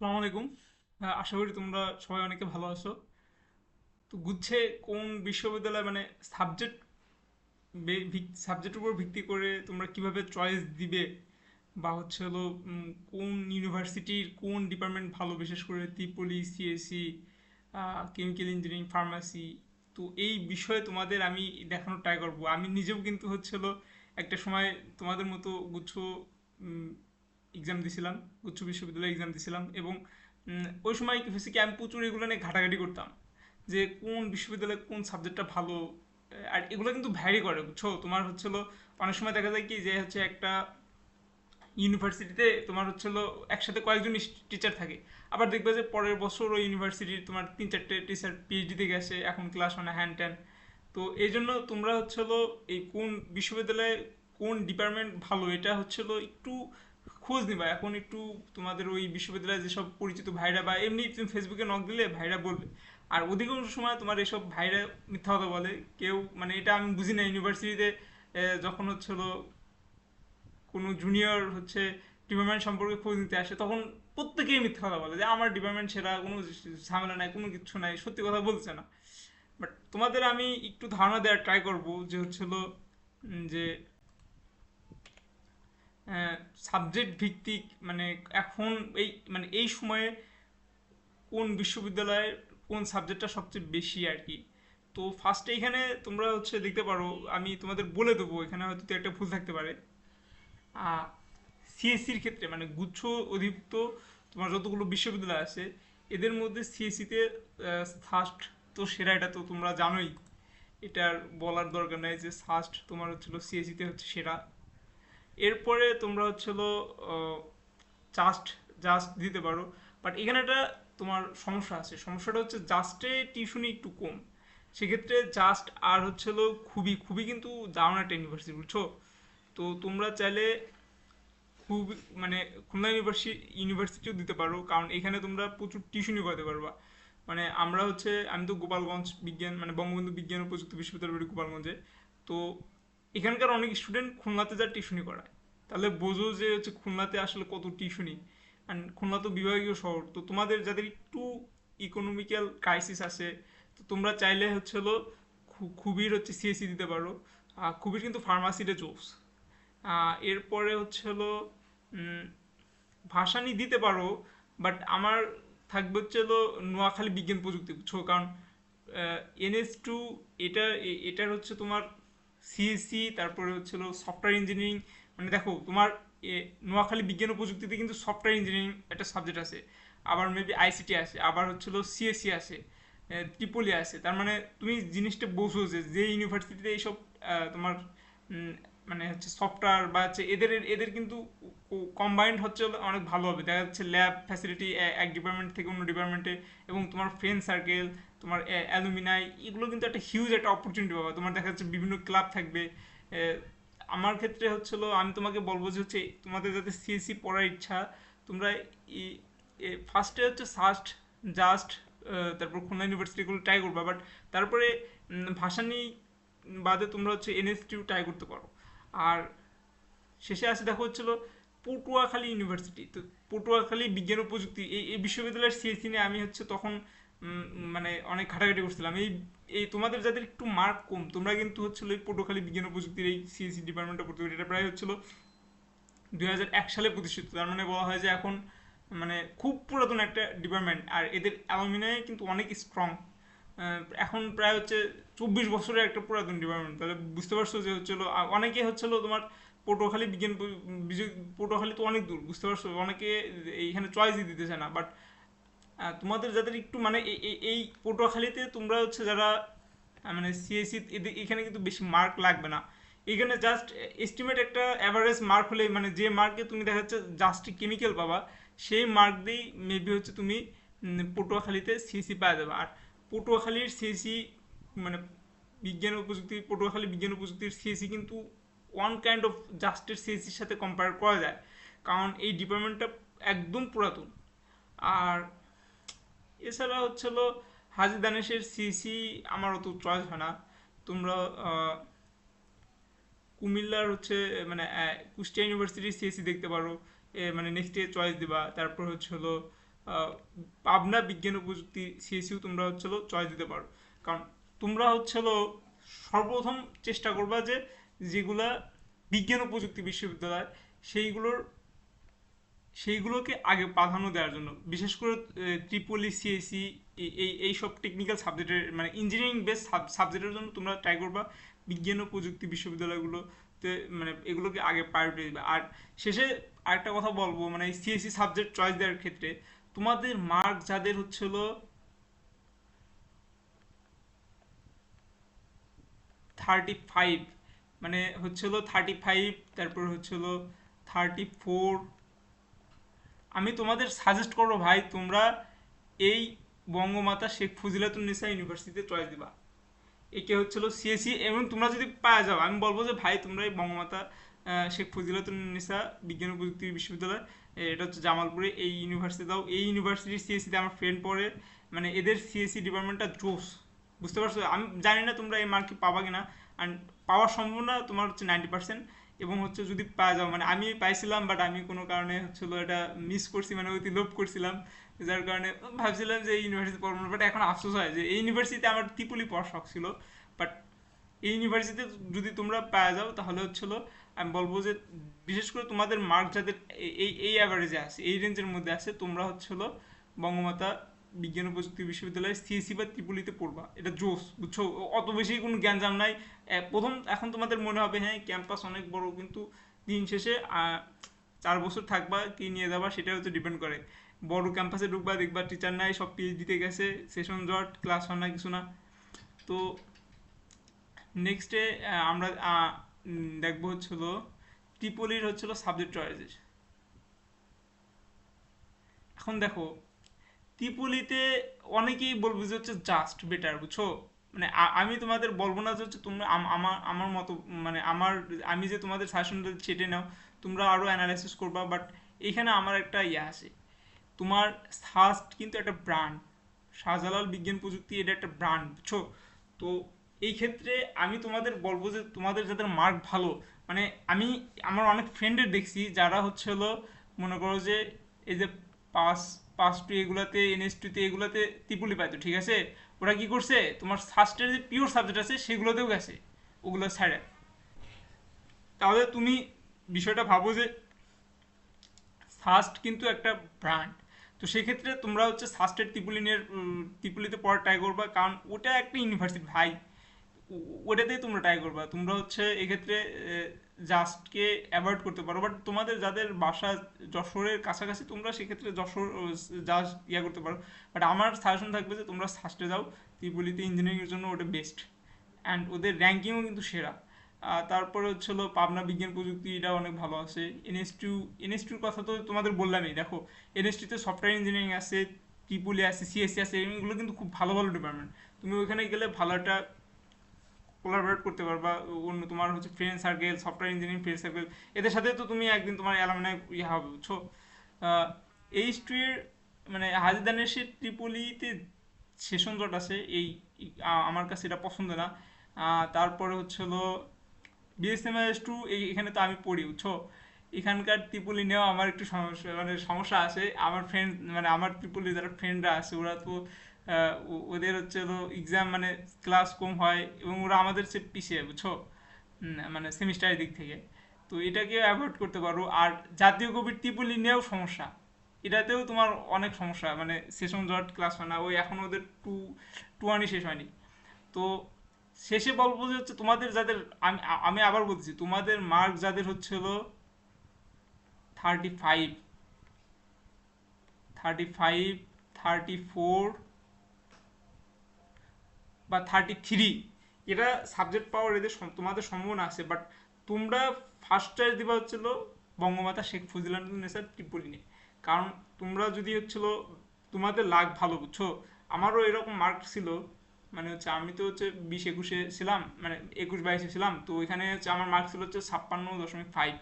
আসসালামু আলাইকুম। আহ, আশা করি তোমরা সবাই অনেকে ভালো আছো। তো গুচ্ছে কোন বিশ্ববিদ্যালয় মানে সাবজেক্ট সাবজেক্টের উপর ভিত্তি করে তোমরা কীভাবে চয়েস দিবে? বা হচ্ছে হলো কোন ইউনিভার্সিটির কোন ডিপার্টমেন্ট ভালো? বিশেষ করে triple E CSC chemical engineering pharmacy তো এই বিষয়ে তোমাদের আমি দেখানোর ট্রাই করব। আমি নিজেও কিন্তু হচ্ছে হলো একটা সময় তোমাদের মতো গুচ্ছ এক্সাম দিছিলাম, উচ্চ বিশ্ববিদ্যালয়ে এক্সাম দিছিলাম এবং ওই সময় কি হয়েছে কি আমি প্রচুর এগুলো নিয়ে ঘাটাঘাটি করতাম, যে কোন বিশ্ববিদ্যালয়ে কোন সাবজেক্টটা ভালো, আর এগুলো কিন্তু ভ্যারি করে, বুঝছ? তোমার হচ্ছিল অনেক সময় দেখা যায় কি যে হচ্ছে একটা ইউনিভার্সিটিতে তোমার হচ্ছিল একসাথে কয়েকজন টিচার থাকে, আবার দেখবে যে পরের বছর ওই ইউনিভার্সিটির তোমার তিন চারটে টিচার পিএইচডিতে গেছে, এখন ক্লাস মানে হ্যান্ড ট্যান তো এই জন্য তোমরা হচ্ছিল এই কোন বিশ্ববিদ্যালয়ে কোন ডিপার্টমেন্ট ভালো, এটা হচ্ছিল একটু খোঁজ নিবা। এখন একটু তোমাদের ওই বিশ্ববিদ্যালয়ে যেসব পরিচিত ভাইরা বা এমনি তুমি ফেসবুকে নক দিলে ভাইরা বলবে। আর অধিকাংশ সময় তোমার এসব ভাইরা মিথ্যা কথা বলে। কেউ মানে এটা আমি বুঝি না ইউনিভার্সিটিতে যখন হচ্ছিল কোনো জুনিয়র হচ্ছে ডিপার্টমেন্ট সম্পর্কে খোঁজ নিতে আসে, তখন প্রত্যেকেই মিথ্যা কথা বলে যে আমার ডিপার্টমেন্ট সেরা, কোনো ঝামেলা নাই, কোনো কিছু নাই, সত্যি কথা বলছে না। বাট তোমাদের আমি একটু ধারণা দেওয়ার ট্রাই করব যে হচ্ছিল যে সাবজেক্ট ভিত্তিক মানে এখন এই মানে এই সময়ে কোন বিশ্ববিদ্যালয়ের কোন সাবজেক্টটা সবচেয়ে বেশি আর কি। তো ফার্স্টে এখানে তোমরা হচ্ছে দেখতে পারো, আমি তোমাদের বলে দেবো, এখানে হয়তো একটা ভুল থাকতে পারে। আর সিএসসির ক্ষেত্রে মানে গুচ্ছ অধিভুক্ত তোমার যতগুলো বিশ্ববিদ্যালয় আছে, এদের মধ্যে সিএসসিতে ফার্স্ট তো সেরা এটা তো তোমরা জানোই। এটার বলার দরকার নাই যে ফার্স্ট তোমার হচ্ছিল সিএসসিতে হচ্ছে সেরা। এরপরে তোমরা হচ্ছিল জাস্ট জাস্ট দিতে পারো। বাট এখানে একটা তোমার সমস্যা আছে। সমস্যাটা হচ্ছে জাস্টে টিউশনি একটু কম। সেক্ষেত্রে জাস্ট আর হচ্ছিল খুবই খুবই কিন্তু দারুণ একটা ইউনিভার্সিটি বুঝছ? তো তোমরা চাইলে খুব মানে খুলনা ইউনিভার্সিটি ইউনিভার্সিটিও দিতে পারো। কারণ এখানে তোমরা প্রচুর টিউশনই করতে পারবা। মানে আমরা হচ্ছে, আমি তো গোপালগঞ্জ বিজ্ঞান মানে বঙ্গবন্ধু বিজ্ঞান ও প্রযুক্তি বিশ্ববিদ্যালয় গোপালগঞ্জে। তো এখানকার অনেক স্টুডেন্ট খুলনাতে যা টিউশনি করায়। তাহলে বোঝো যে হচ্ছে খুলনাতে আসলে কত টিউশনি অ্যান্ড খুলনা তো বিভাগীয় শহর, তো তোমাদের যাদের একটু ইকোনমিক্যাল ক্রাইসিস আছে, তো তোমরা চাইলে হচ্ছে হলো খুবির হচ্ছে সিএসসি দিতে পারো। খুবির কিন্তু ফার্মাসিতে জোস এরপরে হচ্ছে হলো ভাসানি দিতে পারো বাট আমার থাকবে হচ্ছে হলো নোয়াখালী বিজ্ঞান প্রযুক্তি, বুঝছ? কারণ এনএস টু এটা এটার হচ্ছে তোমার সিএসসি তারপরে হচ্ছে সফটওয়্যার ইঞ্জিনিয়ারিং মানে দেখো তোমার নোয়াখালী বিজ্ঞান ও প্রযুক্তিতে কিন্তু সফটওয়্যার ইঞ্জিনিয়ারিং একটা সাবজেক্ট আছে, আবার মেবি আইসিটি আছে আবার হচ্ছে হলো সিএসসি আছে ত্রিপলি আছে তার মানে তুমি জিনিসটা বোঝো যে যে ইউনিভার্সিটিতে এইসব তোমার মানে হচ্ছে সফটওয়্যার বা হচ্ছে এদের এদের কিন্তু কম্বাইন্ড হচ্ছে অনেক ভালো হবে। দেখা যাচ্ছে ল্যাব ফ্যাসিলিটি এক ডিপার্টমেন্ট থেকে অন্য ডিপার্টমেন্টে এবং তোমার ফ্রেন্ড সার্কেল তোমার অ্যালুমিনাই এগুলো কিন্তু একটা হিউজ একটা অপরচুনিটি পাবা তোমার দেখা যাচ্ছে বিভিন্ন ক্লাব থাকবে। আমার ক্ষেত্রে হচ্ছিল আমি তোমাকে বলব যে হচ্ছে, তোমাদের যাতে সিএসসি পড়ার ইচ্ছা, তোমরা ফার্স্টে হচ্ছে সাস্ট জাস্ট তারপর খুলনা ইউনিভার্সিটিগুলো ট্রাই করবা। বাট তারপরে ভাসানি বাদে তোমরা হচ্ছে এনএসটিউ ট্রাই করতে পারো। আর শেষে আসে দেখো হচ্ছিল পটুয়াখালী ইউনিভার্সিটি তো পটুয়াখালী বিজ্ঞান ও প্রযুক্তি, এই বিশ্ববিদ্যালয়ের সিএসসি নিয়ে আমি হচ্ছে তখন মানে অনেক ঘাটাঘাটি করছিলাম। এই এই তোমাদের যাদের একটু মার্ক কম, তোমরা কিন্তু হচ্ছিল এই পটুয়াখালী বিজ্ঞান ও প্রযুক্তির এই সিএসি ডিপার্টমেন্টে পড়তে পারো। এটা প্রায় হচ্ছিল দুই হাজার এক সালে প্রতিষ্ঠিত। তার মানে বলা হয় যে এখন মানে খুব পুরাতন একটা ডিপার্টমেন্ট আর এদের অ্যালুমিনাই কিন্তু অনেক স্ট্রং এখন প্রায় হচ্ছে চব্বিশ বছরের একটা পুরাতন ডিপার্টমেন্ট তাহলে বুঝতে পারছ যে হচ্ছিল অনেকে হচ্ছিল তোমার পটুয়াখালী বিজ্ঞান প- বিজ- পটুয়াখালী তো অনেক দূর, বুঝতে পারছ? অনেকে এইখানে চয়েসই দিতেছে না বাট তোমাদের যাদের একটু মানে এই পটুয়াখালীতে তোমরা হচ্ছে যারা মানে সিএসসি এখানে কিন্তু বেশি মার্ক লাগবে না। এখানে জাস্ট এস্টিমেট একটা অ্যাভারেজ মার্ক হলে মানে যে মার্কে তুমি দেখা যাচ্ছে জাস্ট কেমিক্যাল পাবা, সেই মার্ক দিয়েই মেবি হচ্ছে তুমি পটুয়াখালীতে সিএসসি পাওয়া যাবে। আর পটুয়াখালীর সিএসি মানে বিজ্ঞান ও প্রযুক্তি, পটুয়াখালী বিজ্ঞান ও প্রযুক্তির সিএসসি কিন্তু ওয়ান কাইন্ড অফ জাস্টের সিএসসির সাথে কম্পেয়ার করা যায়। কারণ এই ডিপার্টমেন্টটা একদম পুরাতন। আর এছাড়া হচ্ছিল হাজি দানেশের সিসি আমার অত চয়েস হয় না। তোমরা কুমিল্লার হচ্ছে মানে কুষ্টিয়া ইউনিভার্সিটির সিএসসি দেখতে পারো। মানে নেক্সট ইয়ার চয়েস দিবা। তারপর হচ্ছে হলো পাবনা বিজ্ঞান ও প্রযুক্তি সিএসইউ তোমরা হচ্ছিল চয়েস দিতে পারো। কারণ তোমরা হচ্ছিল সর্বপ্রথম চেষ্টা করবা যে, যেগুলা বিজ্ঞান ও প্রযুক্তি বিশ্ববিদ্যালয়, সেইগুলোর সেইগুলোকে আগে প্রাধান্য দেওয়ার জন্য। বিশেষ করে ত্রিপলি সিএসি এই এই সব টেকনিক্যাল সাবজেক্টের মানে ইঞ্জিনিয়ারিং বেস সাবজেক্টের জন্য তোমরা ট্রাই করবা। বিজ্ঞান ও প্রযুক্তি বিশ্ববিদ্যালয়গুলোতে মানে এগুলোকে আগে প্রায়োরিটি দেবে। আর শেষে আরেকটা কথা বলব মানে সিএসসি সাবজেক্ট চয়েস দেওয়ার ক্ষেত্রে তোমাদের মার্ক যাদের হচ্ছিল থার্টি ফাইভ মানে হচ্ছিল থার্টি ফাইভ তারপর হচ্ছিল থার্টি ফোর আমি তোমাদের সাজেস্ট করব ভাই, তোমরা এই বঙ্গমাতা শেখ ফজিলাতুন্নেসা ইউনিভার্সিটিতে চয়েস দিবা। একে হচ্ছিল সিএসি এবং তোমরা যদি পাওয়া যাও, আমি বলব যে ভাই, তোমরা এই বঙ্গমাতা শেখ ফজিলাতুন্নেসা বিজ্ঞান প্রযুক্তি বিশ্ববিদ্যালয় এটা হচ্ছে জামালপুরে, এই ইউনিভার্সিটি দাও। এই ইউনিভার্সিটির সিএসসিতে আমার ফ্রেন্ড পড়ে মানে এদের সিএসসি ডিপার্টমেন্টটা জোস বুঝতে পারছ? আমি জানি না তোমরা এই মার্ক পাবা কিনা আর পাওয়ার সম্ভাবনা তোমার হচ্ছে নাইনটি পার্সেন্ট এবং হচ্ছে যদি পাওয়া যাও মানে আমি পাইছিলাম বাট আমি কোনো কারণে হচ্ছিল এটা মিস করছি মানে অতি লোভ করছিলাম। যার কারণে ভাবছিলাম যে এই ইউনিভার্সিটি পড়ব বাট এখন আফসোস হয় যে এই ইউনিভার্সিটিতে আমার ত্রিপুলি পড়ার শখ ছিল। বাট এই ইউনিভার্সিটিতে যদি তোমরা পাওয়া যাও, তাহলে হচ্ছিল আমি বলব যে বিশেষ করে তোমাদের মার্ক যাদের এই- এই অ্যাভারেজে আছে, এই রেঞ্জের মধ্যে আছে, তোমরা হচ্ছিল বঙ্গমাতা বিজ্ঞান ও প্রযুক্তি বিশ্ববিদ্যালয়ে সিএসসি বা ত্রিপুলিতে পড়বা। এটা জোস বুঝছ? অত বেশি কোনো জ্ঞানজাম নাই। প্রথম এখন তোমাদের মনে হবে হ্যাঁ ক্যাম্পাস অনেক বড়, কিন্তু দিন শেষে চার বছর থাকবা কি নিয়ে যাবা সেটা হচ্ছে ডিপেন্ড করে। বড় ক্যাম্পাসে ঢুকবা, দেখবা টিচার নাই, সব পিএইচডিতে গেছে সেশন জট ক্লাস হয় না, কিছু না। তো নেক্সটে আমরা দেখব হচ্ছিল ত্রিপলির হচ্ছিল সাবজেক্ট চয়েস এখন দেখো, ত্রিপলিতে অনেকেই বলবে যে হচ্ছে জাস্ট বেটার বুঝছ? মানে আমি তোমাদের বলব না যে হচ্ছে তোমরা আমার আমার মতো মানে আমার, আমি যে তোমাদের সাজেশনটা ছেটে নাও। তোমরা আরও অ্যানালাইসিস করবা বাট এখানে আমার একটা ইয়ে আছে। তোমার ফার্স্ট কিন্তু একটা ব্র্যান্ড শাহজালাল বিজ্ঞান প্রযুক্তি এটা একটা ব্র্যান্ড বুঝছ? তো এই ক্ষেত্রে আমি তোমাদের বলব যে তোমাদের যাদের মার্ক ভালো মানে আমি আমার অনেক ফ্রেন্ডের দেখছি যারা হচ্ছে হলো, মনে করো যে এই যে পাস পাস টু এগুলাতে এনএস টুতে এগুলাতে ত্রিপুলি পাইতো, ঠিক আছে? ওরা কি করছে? তোমার ফার্স্টের যে পিওর সাবজেক্ট আছে, সেগুলোতেও গেছে। ওগুলো ছাড়ে। তাহলে তুমি বিষয়টা ভাবো যে ফার্স্ট কিন্তু একটা ব্র্যান্ড তো সেক্ষেত্রে তোমরা হচ্ছে ফার্স্টের ত্রিপুলিনের ত্রিপুলিতে পড়া ট্রাই করবা, কারণ ওটা একটা ইউনিভার্সিটি ভাই। ওটাতেই তোমরা ট্রাই করবা। তোমরা হচ্ছে এক্ষেত্রে জাস্টকে অ্যাভয়েড করতে পারো। বাট তোমাদের যাদের বাসা যশোরের কাছাকাছি, তোমরা সেক্ষেত্রে যশোর জাস্ট ইয়া করতে পারো। বাট আমার সাজেশন থাকবে যে তোমরা সাস্টে যাও, ত্রিপুলিতে ইঞ্জিনিয়ারিংয়ের জন্য ওটা বেস্ট অ্যান্ড ওদের র্যাঙ্কিংও কিন্তু সেরা। তারপরে হচ্ছে হলো পাবনা বিজ্ঞান প্রযুক্তি, এটা অনেক ভালো আছে। এনএসটিউ টু এনএস কথা তো তোমাদের বললামই। দেখো এনএস টুতে সফটওয়্যার ইঞ্জিনিয়ারিং আছে, ত্রিপুলি আছে সিএসসি আছে, এগুলো কিন্তু খুব ভালো ভালো ডিপার্টমেন্ট তুমি ওইখানে গেলে ভালো একটা কোলাবরেট করতে পারবা অন্য তোমার হচ্ছে friend circle software engineering friend circle এদের সাথে তো তুমি একদিন তোমার অ্যালামনাই ইয়ে হবে, বুঝছ? এই স্ট্রির মানে হাজিদানের সে ত্রিপলিতে সেশন জট আছে, এই আমার কাছে এটা পছন্দ না। তারপরে হচ্ছে হলো বিএসএমএস টু এখানে তো আমি পড়ি, বুঝছ? এখানকার ত্রিপলি নেওয়া আমার একটু সমস্যা মানে সমস্যা আছে। আমার ফ্রেন্ড মানে আমার ত্রিপলি যারা ফ্রেন্ডরা আছে, ওরা তো ওদের হচ্ছে তো এক্সাম মানে ক্লাস কম হয় এবং ওরা আমাদের চেয়ে পিছিয়ে বুঝছ? মানে সেমিস্টারের দিক থেকে। তো এটাকে অ্যাভয়েড করতে পারো। আর জাতীয় কবির ত্রিপলি নিয়েও সমস্যা। এটাতেও তোমার অনেক সমস্যা। মানে সেশন জট ক্লাস হয় না। ওই এখন ওদের টু টু আনি শেষ হয়নি। তো শেষে বলব যে হচ্ছে তোমাদের যাদের আমি আমি আবার বলছি তোমাদের মার্ক যাদের হচ্ছে হলো thirty five thirty five thirty four বা থার্টি থ্রি এটা সাবজেক্ট পাওয়ার এদের তোমাদের সম্ভাবনা আছে বাট তোমরা ফার্স্ট চয়েস দিবা হচ্ছিল বঙ্গমাতা শেখ ফজিলান্নেসা ত্রিপুরি নিয়ে। কারণ তোমরা যদি হচ্ছিল, তোমাদের লাগ ভালো, বুঝছ? আমারও এরকম মার্ক ছিল মানে হচ্ছে আমি তো হচ্ছে বিশ একুশে ছিলাম মানে একুশ বাইশে ছিলাম, তো ওইখানে হচ্ছে আমার মার্ক ছিল হচ্ছে ছাপ্পান্ন দশমিক ফাইভ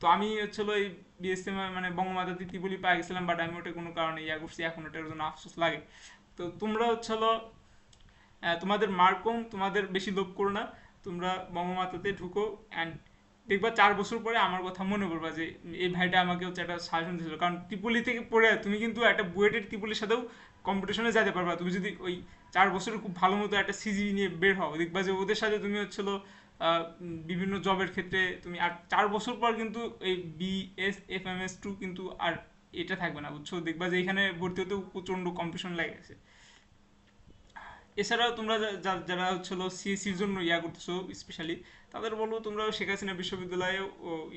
তো আমি হচ্ছিল এই বিএসসি মানে বঙ্গমাতা ত্রিপুলি পাই গেছিলাম বাট আমি ওটা কোনো কারণে ইয়া করছি এখন ওটার জন্য আফসোস লাগে। তো তোমরা হচ্ছিল তোমাদের মার্ক কম তোমাদের বেশি লোভ করো না। তোমরা বঙ্গমাতাতে ঢুকো অ্যান্ড দেখবা চার বছর পরে আমার কথা মনে পড়বা যে এই ভাইটা আমাকে হচ্ছে একটা সাজেশন দিয়েছিল। কারণ ত্রিপলি থেকে পড়ে তুমি কিন্তু একটা বুয়েটের ত্রিপলির সাথেও কম্পিটিশনে যেতে পারবা। তুমি যদি ওই চার বছরের খুব ভালো মতো একটা সিজি নিয়ে বের হও, দেখবা যে ওদের সাথে তুমি হচ্ছিল বিভিন্ন জবের ক্ষেত্রে তুমি আর চার বছর পর কিন্তু এই BS F M S two কিন্তু আর এটা থাকবে না, বুঝছ? দেখবা যে এখানে ভর্তি হতেও প্রচণ্ড কম্পিটিশন লেগে গেছে। এছাড়াও তোমরা যারা হচ্ছিল সিএসির জন্য ইয়া করতেছো স্পেশালি তাদের বলব তোমরা শেখ হাসিনা বিশ্ববিদ্যালয়ে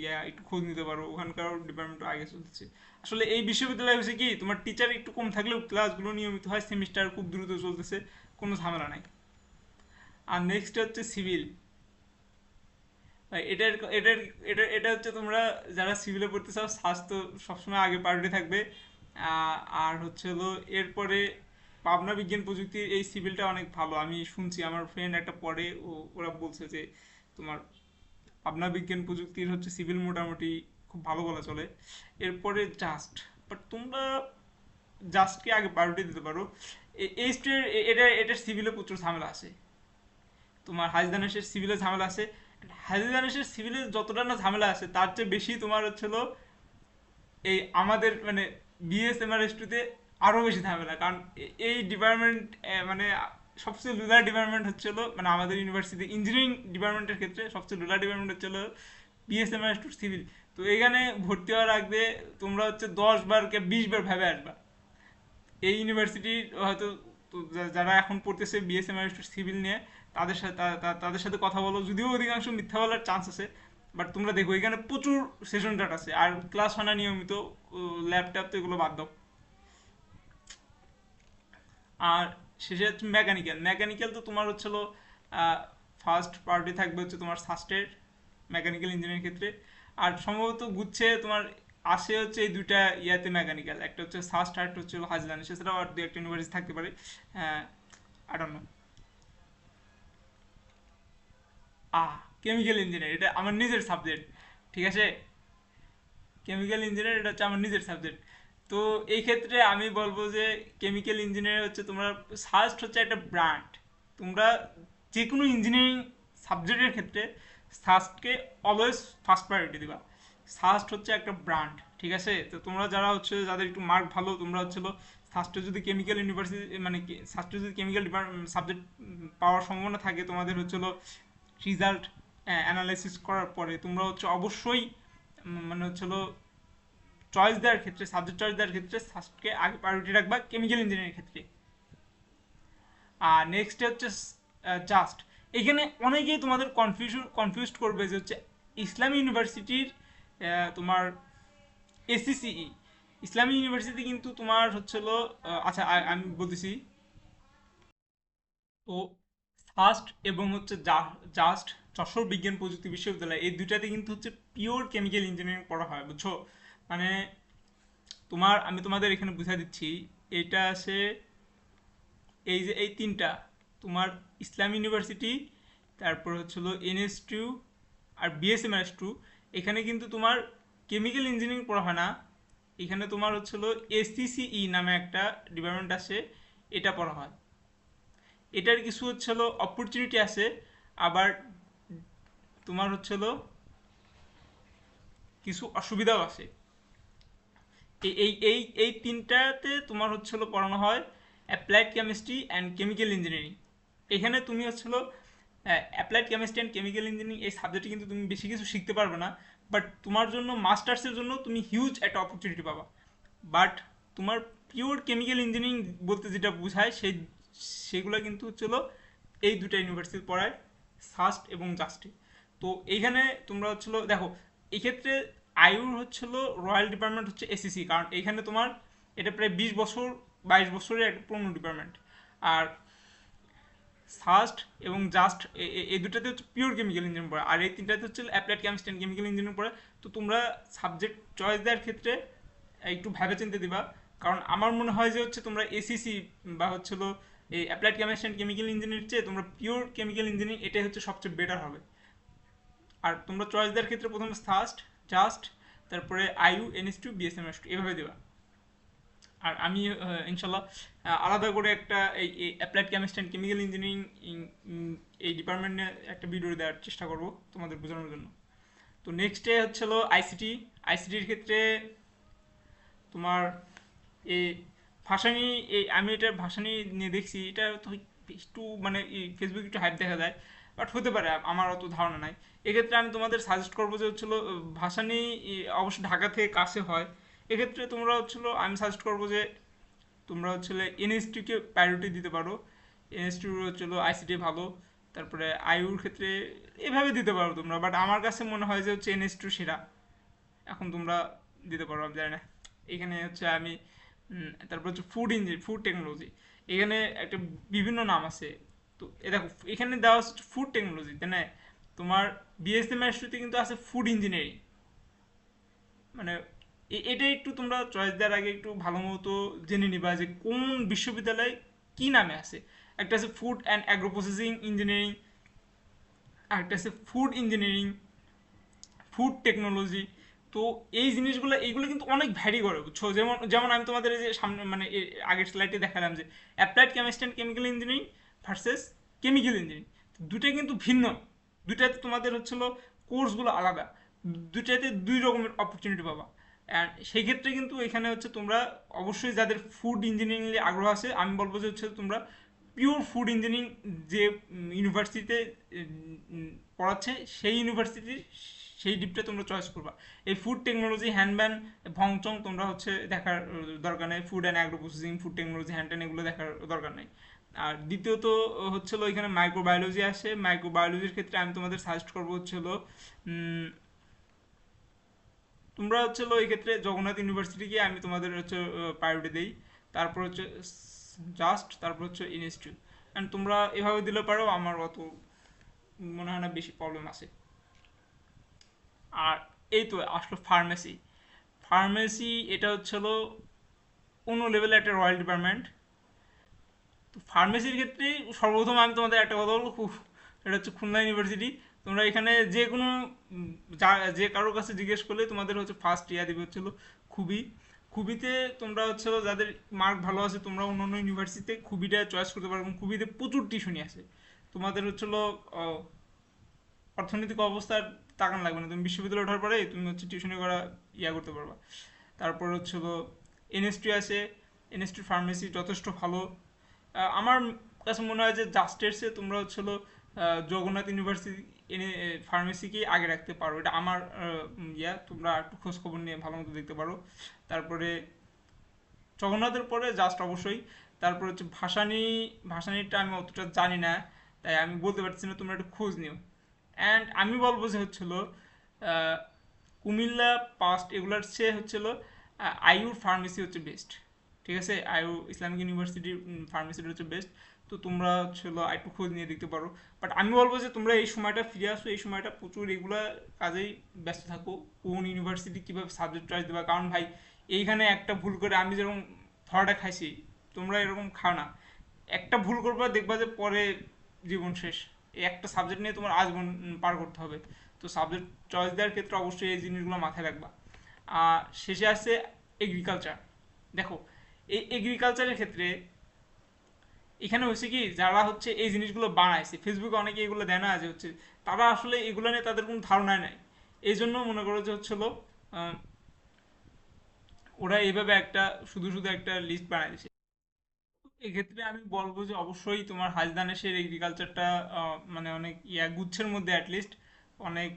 ইয়া একটু খোঁজ নিতে পারো, ওখানকার ডিপার্টমেন্ট আগে চলতেছে। আসলে এই বিশ্ববিদ্যালয়ে হচ্ছে কি, তোমার টিচার একটু কম থাকলেও ক্লাসগুলো নিয়মিত হয় সেমিস্টার খুব দ্রুত চলতেছে, কোনো ঝামেলা নাই। আর নেক্সট হচ্ছে সিভিল এটার এটার, এটা এটা হচ্ছে তোমরা যারা সিভিলে পড়তে চাও, স্বাস্থ্য সবসময় আগে প্রায়োরিটি থাকবে। আর হচ্ছে হলো এরপরে পাবনা বিজ্ঞান প্রযুক্তির এই সিভিলটা অনেক ভালো। আমি শুনছি, আমার ফ্রেন্ড একটা পড়ে, ও, ওরা বলছে যে তোমার পাবনা বিজ্ঞান প্রযুক্তির হচ্ছে সিভিল মোটামুটি খুব ভালো বলা চলে। এরপরে জাস্ট বাট তোমরা জাস্টকে আগে প্রায়োরিটি দিতে পারো? এই স্টের এটা এটার সিভিলে প্রচুর ঝামেলা আছে। তোমার হাজদানেশের সিভিলে ঝামেলা আছে। হাজদানেশের সিভিলে যতটা না ঝামেলা আছে, তার চেয়ে বেশি তোমার হচ্ছিল এই আমাদের মানে বিএসএমআরএস টুতে আরও বেশি ঝামেলা। কারণ এই ডিপার্টমেন্ট মানে সবচেয়ে লুলার ডিপার্টমেন্ট হচ্ছিল মানে আমাদের ইউনিভার্সিটি ইঞ্জিনিয়ারিং ডিপার্টমেন্টের ক্ষেত্রে সবচেয়ে লুলার ডিপার্টমেন্ট হচ্ছিল বিএসএমআরএস টু সিভিল তো এখানে ভর্তি হওয়ার আগে তোমরা হচ্ছে দশ বার কে বিশ বার ভেবে আসবা। এই ইউনিভার্সিটির হয়তো যারা এখন পড়তেছে বিএসএমআরএস টু সিভিল নিয়ে, তাদের সাথে তাদের সাথে কথা বলো। যদিও অধিকাংশ মিথ্যা বলার চান্স আছে বাট তোমরা দেখো, এখানে প্রচুর সেশন ডাট আছে। আর ক্লাস হয় না নিয়মিত ল্যাপটপ তো এগুলো বাদ দাও। আর শেষে হচ্ছে মেকানিক্যাল মেকানিক্যাল তো তোমার হচ্ছিল ফার্স্ট পার্টি থাকবে হচ্ছে তোমার সাস্টের মেকানিক্যাল ইঞ্জিনিয়ারিং ক্ষেত্রে। আর সম্ভবত গুচ্ছে তোমার আসে হচ্ছে এই দুইটা ইয়াতে মেকানিক্যাল একটা হচ্ছে সাস্ট আর একটা হচ্ছে হাজলান সেছাড়াও আর দু একটা ইউনিভার্সিটি থাকতে পারে। আটান্ন আহ কেমিক্যাল ইঞ্জিনিয়ার এটা আমার নিজের সাবজেক্ট ঠিক আছে? কেমিক্যাল ইঞ্জিনিয়ার এটা হচ্ছে আমার নিজের সাবজেক্ট তো এই ক্ষেত্রে আমি বলব যে কেমিক্যাল ইঞ্জিনিয়ার হচ্ছে তোমরা সাস্ট হচ্ছে একটা ব্র্যান্ড তোমরা যে কোনো ইঞ্জিনিয়ারিং সাবজেক্টের ক্ষেত্রে সাস্টকে অলওয়েজ ফার্স্ট প্রায়োরিটি দিবা। সাস্ট হচ্ছে একটা ব্র্যান্ড ঠিক আছে? তো তোমরা যারা হচ্ছে যাদের একটু মার্ক ভালো, তোমরা হচ্ছিল সাস্টে যদি কেমিক্যাল ইউনিভার্সিটি মানে সাস্টে যদি কেমিক্যাল সাবজেক্ট পাওয়ার সম্ভাবনা থাকে, তোমাদের হচ্ছিল রেজাল্ট অ্যানালাইসিস করার পরে তোমরা হচ্ছে অবশ্যই মানে হচ্ছিল চয়েস দেওয়ার ক্ষেত্রে সাবজেক্ট চয়েস দেওয়ার ক্ষেত্রে সাস্টকে আগে প্রায়োরিটি রাখবা কেমিক্যাল ইঞ্জিনিয়ারিং ক্ষেত্রে। আর নেক্সট হচ্ছে জাস্ট এখানে অনেকেই তোমাদের কনফিউশন কনফিউজ করবে যে হচ্ছে ইসলামী ইউনিভার্সিটির তোমার এসিসিই ইসলামী ইউনিভার্সিটি কিন্তু তোমার হচ্ছিল আহ, আচ্ছা আমি বলতেছি। তো ফার্স্ট এবং হচ্ছে জাস্ট যশোর বিজ্ঞান প্রযুক্তি বিশ্ববিদ্যালয় এই দুইটাতে কিন্তু হচ্ছে পিওর কেমিক্যাল ইঞ্জিনিয়ারিং পড়া হয় বুঝছ? মানে তোমার, আমি তোমাদের এখানে বুঝাই দিচ্ছি, এটা আছে এই যে এই তিনটা, তোমার ইসলাম ইউনিভার্সিটি, তারপর হচ্ছিল এনএস টু আর বিএসএমএস টু এখানে কিন্তু তোমার কেমিক্যাল ইঞ্জিনিয়ারিং পড়া হয় না, এখানে তোমার হচ্ছিল এসসিসিই নামে একটা ডিপার্টমেন্ট আছে, এটা পড়া হয়। এটার কিছু হচ্ছিল অপরচুনিটি আছে, আবার তোমার হচ্ছিল কিছু অসুবিধাও আছে। এই এই এই তিনটাতে তোমার হচ্ছিল পড়ানো হয় applied chemistry and chemical engineering এখানে তুমি হচ্ছিল applied chemistry and chemical engineering এই সাবজেক্টে কিন্তু তুমি বেশি কিছু শিখতে পারবে না বাট তোমার জন্য মাস্টার্সের জন্য তুমি হিউজ একটা অপরচুনিটি পাবা। বাট তোমার পিওর কেমিক্যাল ইঞ্জিনিয়ারিং বলতে যেটা বোঝায় সেই, সেগুলো কিন্তু হচ্ছিল এই দুটো ইউনিভার্সিটি পড়ায় সাস্ট এবং জাস্টে তো এইখানে তোমরা হচ্ছিল দেখো, এক্ষেত্রে আয়ুর হচ্ছিল রয়্যাল ডিপার্টমেন্ট হচ্ছে এসিসি কারণ এখানে তোমার এটা প্রায় বিশ বছর, বাইশ বছরের একটা পুরনো ডিপার্টমেন্ট। আর ফার্স্ট এবং জাস্ট এই দুটাতে হচ্ছে পিওর কেমিক্যাল ইঞ্জিনিয়ারিং পড়ে, আর এই তিনটাতে হচ্ছে applied chemistry and chemical engineering পড়ে। তো তোমরা সাবজেক্ট চয়েস দেওয়ার ক্ষেত্রে একটু ভেবে চিন্তে দিবা, কারণ আমার মনে হয় যে হচ্ছে তোমরা এসিসি বা হচ্ছিল এই applied chemistry and chemical engineering চেয়ে তোমরা পিওর কেমিক্যাল ইঞ্জিনিয়ারিং এটাই হচ্ছে সবচেয়ে বেটার হবে। আর তোমরা চয়েস দেওয়ার ক্ষেত্রে প্রথমে ফার্স্ট জাস্ট তারপরে IU NS two, BSMS two, এভাবে দেবা আর আমি ইনশাল্লাহ আলাদা করে একটা এই applied chemistry and chemical engineering এই ডিপার্টমেন্টে একটা ভিডিও দেওয়ার চেষ্টা করব তোমাদের বোঝানোর জন্য। তো নেক্সটে হচ্ছে হলো আইসিটি আইসিটির ক্ষেত্রে তোমার এই ভাসানি এই আমি এটা ভাসানি নিয়ে দেখছি, এটা একটু মানে ফেসবুক একটু হাইপ দেখা যায়। বাট হতে পারে, আমার অত ধারণা নাই। এক্ষেত্রে আমি তোমাদের সাজেস্ট করব যে হচ্ছিল ভাসানি অবশ্য ঢাকা থেকে কাছে হয়। এক্ষেত্রে তোমরা হচ্ছিল, আমি সাজেস্ট করব যে তোমরা হচ্ছিলে এনএসটিকে প্রায়োরিটি দিতে পারো। এনএসটির হচ্ছিল আইসিটি ভালো, তারপরে আইউর ক্ষেত্রে এভাবে দিতে পারো তোমরা। বাট আমার কাছে মনে হয় যে হচ্ছে এনএস সেরা। এখন তোমরা দিতে পারো, আমি জানি না। এখানে হচ্ছে আমি তারপর হচ্ছে ফুড ইঞ্জিন ফুড টেকনোলজি এখানে একটা বিভিন্ন নাম আছে। তো এ দেখো, এখানে দেওয়া হচ্ছে ফুড টেকনোলজি তাই না? তোমার বিএসসি ম্যাথসতে কিন্তু আছে ফুড ইঞ্জিনিয়ারিং মানে এটা একটু তোমরা চয়েস দেওয়ার আগে একটু ভালো মতো জেনে নিবা যে কোন বিশ্ববিদ্যালয় কি নামে আছে। একটা আছে food and agro processing engineering আরেকটা আছে ফুড ইঞ্জিনিয়ারিং ফুড টেকনোলজি তো এই জিনিসগুলো, এইগুলো কিন্তু অনেক ভ্যারি করে, বুঝছ? যেমন যেমন আমি তোমাদের যে সামনে মানে আগের স্লাইডে দেখালাম যে applied chemistry and chemical engineering versus chemical engineering দুটোই কিন্তু ভিন্ন। দুটাতে তোমাদের হচ্ছিল কোর্সগুলো আলাদা। দুটাতে দুই রকমের অপরচুনিটি পাবা। অ্যান্ড সেই ক্ষেত্রে কিন্তু এখানে হচ্ছে তোমরা অবশ্যই যাদের ফুড ইঞ্জিনিয়ারিং নিয়ে আগ্রহ আছে, আমি বলব যে হচ্ছে তোমরা পিওর ফুড ইঞ্জিনিয়ারিং যে ইউনিভার্সিটিতে পড়াচ্ছে, সেই ইউনিভার্সিটি সেই ডিপটা তোমরা চয়েস করবা। এই ফুড টেকনোলজি হ্যান্ডম্যান ভংচং তোমরা হচ্ছে দেখার দরকার নেই। Food and agro processing food technology হ্যান্ডটেন এগুলো দেখার দরকার নেই। আর দ্বিতীয়ত হচ্ছিল এখানে মাইক্রোবায়োলজি আসে। মাইক্রোবায়োলজির ক্ষেত্রে আমি তোমাদের সাজেস্ট করব হচ্ছিল তোমরা হচ্ছে এই ক্ষেত্রে জগন্নাথ ইউনিভার্সিটি গিয়ে আমি তোমাদের হচ্ছে প্রায়োরিটি দিই। তারপর হচ্ছে জাস্ট তারপর হচ্ছে ইনস্টিটিউট অ্যান্ড তোমরা এভাবে দিলে পারো, আমার অত মনে হয় না বেশি প্রবলেম আছে। আর এই তো আসলো ফার্মেসি ফার্মেসি এটা হচ্ছে হলো অন্য লেভেলে একটা রয়্যাল ডিপার্টমেন্ট ফার্মেসির ক্ষেত্রে সর্বপ্রথম আমি তোমাদের একটা কথা বলব এটা হচ্ছে খুলনা ইউনিভার্সিটি তোমরা এখানে যে কোনো, যা কারোর কাছে জিজ্ঞেস করলে তোমাদের হচ্ছে ফার্স্ট ইয়ার দিবে হচ্ছিল খুবই, খুবিতে তোমরা হচ্ছে যাদের মার্ক ভালো আছে তোমরা অন্য অন্য ইউনিভার্সিটিতে খুবিটা চয়েস করতে পারো এবং খুবিতে প্রচুর টিউশনি আছে তোমাদের হচ্ছিল অর্থনৈতিক অবস্থার তাকান লাগবে না, তুমি বিশ্ববিদ্যালয়ে ওঠার পরে তুমি হচ্ছে টিউশনি করা ইয়া করতে পারবা। তারপর হচ্ছে এনএসটি আছে এনএসটি ফার্মেসি যথেষ্ট ভালো আমার কাছে মনে হয় যে জাস্টেরসে তোমরা হচ্ছে হলো, আহ, জগন্নাথ ইউনিভার্সিটি এনে ফার্মেসিকে আগে রাখতে পারো। এটা আমার ইয়া তোমরা একটু খোঁজ খবর নিয়ে ভালো মতো দেখতে পারো। তারপরে জগন্নাথের পরে জাস্ট অবশ্যই। তারপর হচ্ছে ভাসানি ভাসানিটা আমি অতটা জানি না তাই আমি বলতে পারছি না তোমরা একটু খোঁজ নিও। অ্যান্ড আমি বলব যে হচ্ছিল কুমিল্লা পাস্ট এগুলার চেয়ে হচ্ছিল আইউর ফার্মেসি হচ্ছে বেস্ট ঠিক আছে আইউ ইসলামিক ইউনিভার্সিটির ফার্মেসিটা হচ্ছে বেস্ট তো তোমরা হচ্ছিল একটু খোঁজ নিয়ে দেখতে পারো। বাট আমি বলব যে তোমরা এই সময়টা ফিরে আসো, এই সময়টা প্রচুর এগুলা কাজেই ব্যস্ত থাকো, কোন ইউনিভার্সিটি কীভাবে সাবজেক্ট চয়েস দেবা। কারণ ভাই, এইখানে একটা ভুল করে আমি যেরকম ধরাটা খাইছি, তোমরা এরকম খাও না। একটা ভুল করবা দেখবা যে পরে জীবন শেষ। এই একটা সাবজেক্ট নিয়ে তোমার আজীবন পার করতে হবে। তো সাবজেক্ট চয়েস দেওয়ার ক্ষেত্রে অবশ্যই এই জিনিসগুলো মাথায় রাখবা। আর শেষে আসছে এগ্রিকালচার দেখো এই এগ্রিকালচারের ক্ষেত্রে এখানে হচ্ছে কি যারা হচ্ছে এই জিনিসগুলো বানাইছে ফেসবুকে অনেকে এগুলো দেয় না যে হচ্ছে তারা আসলে এগুলো নিয়ে তাদের কোনো ধারণাই নাই। এই জন্য মনে করো যে হচ্ছে আহ, ওরা এইভাবে একটা শুধু শুধু একটা লিস্ট বানাই দিছে এক্ষেত্রে আমি বলব যে অবশ্যই তোমার হাজদানেশের এগ্রিকালচারটা মানে অনেক ইয়া গুচ্ছের মধ্যে অ্যাটলিস্ট অনেক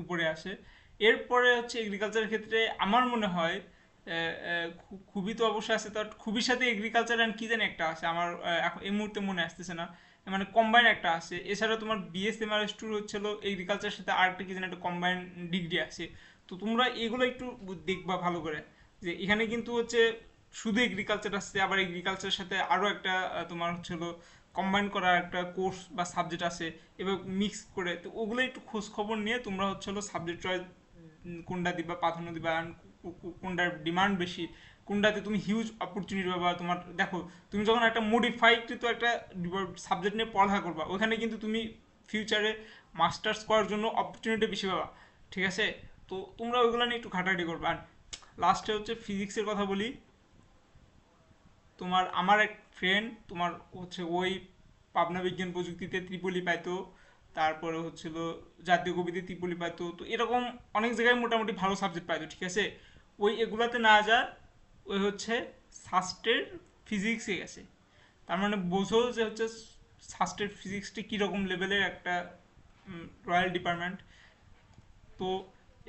উপরে আসে। এরপরে হচ্ছে এগ্রিকালচারের ক্ষেত্রে আমার মনে হয় খুবই তো অবশ্যই আছে তার খুবই সাথে এগ্রিকালচার অ্যান্ড কি জানি একটা আছে, আমার এখন এই মুহূর্তে মনে আসতেছে না। মানে কম্বাইন একটা আছে এছাড়া তোমার বিএস এমআরএস টুর হচ্ছিল এগ্রিকালচারের সাথে আরেকটা কি জানি একটা কম্বাইন ডিগ্রি আছে। তো তোমরা এগুলো একটু দেখবা ভালো করে, যে এখানে কিন্তু হচ্ছে শুধু এগ্রিকালচার আসছে, আবার এগ্রিকালচারের সাথে আরও একটা তোমার হচ্ছে হলো কম্বাইন করা একটা কোর্স বা সাবজেক্ট আছে, এবার মিক্স করে, তো ওগুলো একটু খোঁজ খবর নিয়ে তোমরা হচ্ছে হলো সাবজেক্ট চয়েস কোনটা দিবা, প্রাধান্য দিবা কোনটার ডিমান্ড বেশি, কোনটাতে তুমি হিউজ অপরচুনিটি পাবা, তোমার, দেখো, তুমি যখন একটা মডিফাইড তো একটা সাবজেক্ট নিয়ে পড়ালেখা করবা, ওখানে কিন্তু তুমি ফিউচারে মাস্টার্স করার জন্য অপরচুনিটি বেশি পাবা, ঠিক আছে? তো তোমরা ওইগুলো নিয়ে একটু ঘাটাঘাটি করবা। আর লাস্টে হচ্ছে ফিজিক্সের কথা বলি। তোমার, আমার এক ফ্রেন্ড তোমার হচ্ছে ওই পাবনা বিজ্ঞান প্রযুক্তিতে ত্রিপলি পাইতো, তারপরে হচ্ছিল জাতীয় কবিতে ত্রিপলি পাইতো, তো এরকম অনেক জায়গায় মোটামুটি ভালো সাবজেক্ট পাইতো, ঠিক আছে? ওই এগুলাতে না যা, ওই হচ্ছে সাস্টের ফিজিক্সে গেছে। তার মানে বোঝো যে হচ্ছে সাস্টের ফিজিক্সটি কীরকম লেভেলের একটা রয়্যাল ডিপার্টমেন্ট। তো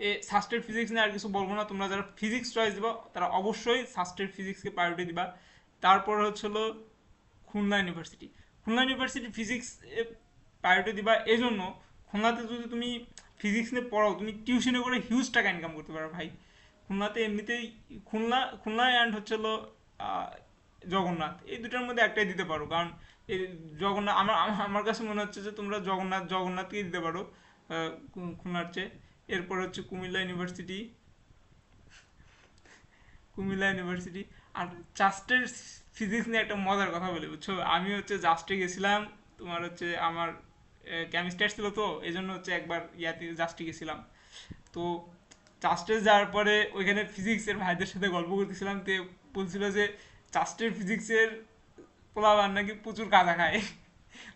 এ সাস্টের ফিজিক্স নিয়ে আর কিছু বলব না, তোমরা যারা ফিজিক্স চয়েস দিবা, তারা অবশ্যই সাস্টের ফিজিক্সকে প্রায়োরিটি দিবা। তারপর হচ্ছিল Khulna university. Khulna university physics priority দিবা এই জন্য খুলনাতে যদি তুমি ফিজিক্স নিয়ে পড়াও, তুমি টিউশনে করে হিউজ টাকা ইনকাম করতে পারো ভাই। খুলনাতে এমনিতেই খুলনা খুলনা অ্যান্ড হচ্ছিল জগন্নাথ। এই দুটার মধ্যে একটাই দিতে পারো। কারণ এই জগন্নাথ, আমার, আমার- কাছে মনে হচ্ছে যে তোমরা জগন্নাথ, জগন্নাথকেই দিতে পারো খুলনার চেয়ে। এরপর হচ্ছে কুমিল্লা ইউনিভার্সিটি। কুমিল্লা ইউনিভার্সিটি। আর জাস্টের ফিজিক্স নিয়ে একটা মজার কথা বলি, বুঝছ? আমি হচ্ছে জাস্টে গেছিলাম, তোমার হচ্ছে আমার কেমিস্ট্রি ছিল তো এই জন্য হচ্ছে একবার ইয়াতে জাস্টে গেছিলাম। তো জাস্টে যাওয়ার পরে ওইখানে ফিজিক্সের ভাইদের সাথে গল্প করতেছিলাম, তে বলছিল যে জাস্টের ফিজিক্সের পোলাবান নাকি প্রচুর গাঁজা খায়।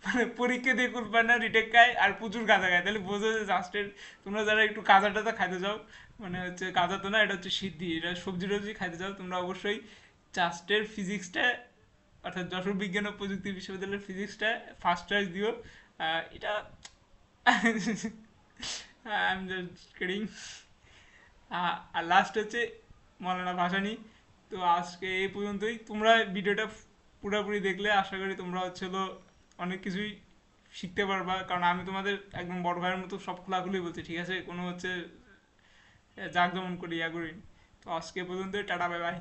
মানে পরীক্ষা দিয়ে করবার না রিটেক খায় আর প্রচুর গাঁজা খায়। তাহলে বোঝো যে জাস্টের তোমরা যারা একটু গাঁজা টাজা খাইতে যাও মানে হচ্ছে গাঁজা তো না, এটা হচ্ছে সিদ্ধি। এটা সবজি টবজি খাইতে যাও তোমরা অবশ্যই জাস্টের ফিজিক্সটা অর্থাৎ যশোর বিজ্ঞান ও প্রযুক্তি বিশ্ববিদ্যালয়ের ফিজিক্সটা ফার্স্ট চয়েস দিও। এটা আই এম জাস্ট কিডিং আর লাস্ট হচ্ছে মৌলানা ভাসানি। তো আজকে এই পর্যন্তই। তোমরা ভিডিওটা পুরোপুরি দেখলে আশা করি তোমরা হচ্ছে তো অনেক কিছুই শিখতে পারবা। কারণ আমি তোমাদের একদম বড় ভাইয়ের মতো সব খোলাখুলি বলছি, ঠিক আছে? কোনো হচ্ছে জাক দমন করি, ইয়া করি। তো আজকে পর্যন্তই। Tata bye bye